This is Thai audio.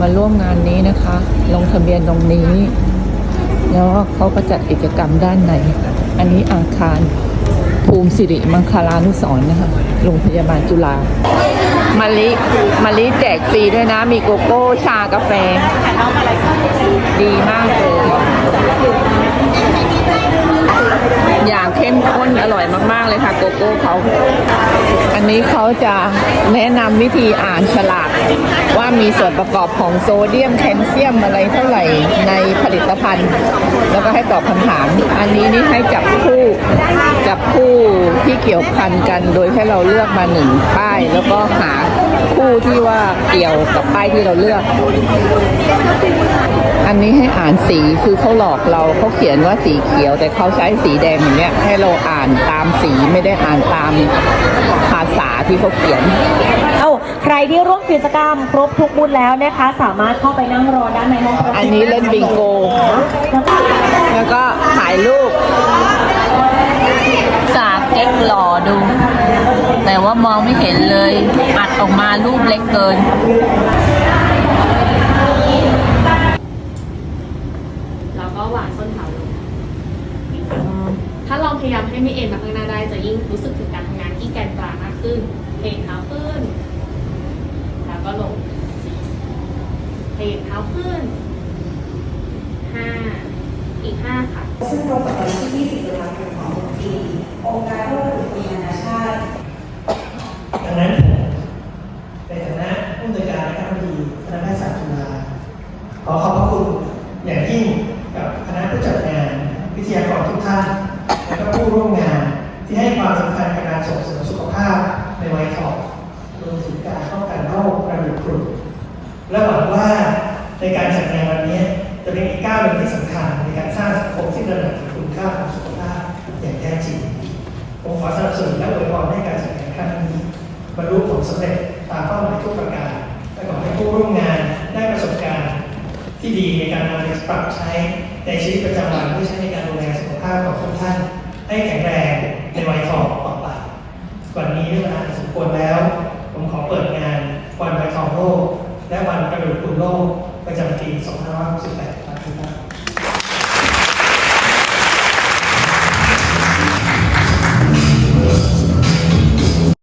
มาร่วมงานนี้นะคะ ลงทะเบียนตรงนี้ แล้วเขาก็จัดกิจกรรมด้านในอันนี้อาคารภูมิสิริมังคลานุสรนะคะโรงพยาบาลจุฬามาลิมาลิแจกฟรีด้วยนะ มีโกโก้ชากาแฟ ดีมากเลย อย่างเข้มข้นอร่อยมาก ๆ เลยค่ะ โกโก้เขา อันนี้เขาจะแนะนำวิธีอ่านฉลากว่ามีส่วนประกอบของโซเดียมแคลเซียมอะไรเท่าไหร่ในผลิตภัณฑ์ แล้วก็ให้ตอบคำถาม อันนี้นี่ให้จับคู่จับคู่ที่เกี่ยวพันกันโดยให้เราเลือกมาหนึ่งป้าย แล้วก็หาคู่ที่ว่าเกี่ยวกับป้ายที่เราเลือก อันนี้ให้อ่านสีคือเขาหลอกเราเขาเขียนว่าสีเขียว แต่เขาใช้สีแดงอย่างเนี้ยให้เราอ่านตามสีไม่ได้อ่านตามภาษาที่เขาเขียน เอ้าใครที่ร่วมกิจกรรมครบทุกบูธแล้วนะคะ สามารถเข้าไปนั่งรอด้านในห้องรับอันนี้เล่นบิงโกแล้วก็แล้วก็ถ่ายรูปจากเก๊กหล่อดู แต่ว่ามองไม่เห็นเลย อัดออกมารูปเล็กเกินแล้วก็วางส้นเท้าลงถ้าลองพยายามให้ไม่เอ็นมาข้างหน้าได้จะยิ่งรู้สึกถึงการ ที่แกนกลางมากขึ้น เพลงเท้าขึ้น แล้วก็ลงเพลงเท้าขึ้นห้าอีกห้าค่ะ ซึ่งตรงกับวันที่20ตุลาคมของทุกปีองค์การผู้บริโภคนานาชาติดังนั้นผมในฐานะผู้จัดการคณะบดีคณะแพทยศาสตร์จุฬาขอขอบพระคุณอย่างยิ่งกับคณะผู้จัดงาน วิทยากรทุกท่าน และก็ผู้ร่วมงาน ที่ให้ความสำคัญกับการส่งเสริมสุขภาพในวัยทองรวมถึงการป้องกันโรคกระดูกพรุนและหวังว่าในการจัดงานวันนี้จะเป็นอีกก้าวหนึ่งที่สำคัญในการสร้างสังคมที่ระหนักถึงคุณค่าของสุขภาพอย่างแท้จริงผมขอสนับสนุนและอวยพรให้การจัดงานครั้งนี้บรรลุผลสำเร็จตามเป้าหมายทุกประการและขอให้ผู้ร่วมงานได้ประสบการณ์ที่ดีในการนำไปปรับใช้ในชีวิตประจำวันเพื่อใช้ในการดูแลสุขภาพของ แล้ว ผมขอเปิดงานวันวัยทองโลก และวันกระดูกคุณโลกประจำปี2568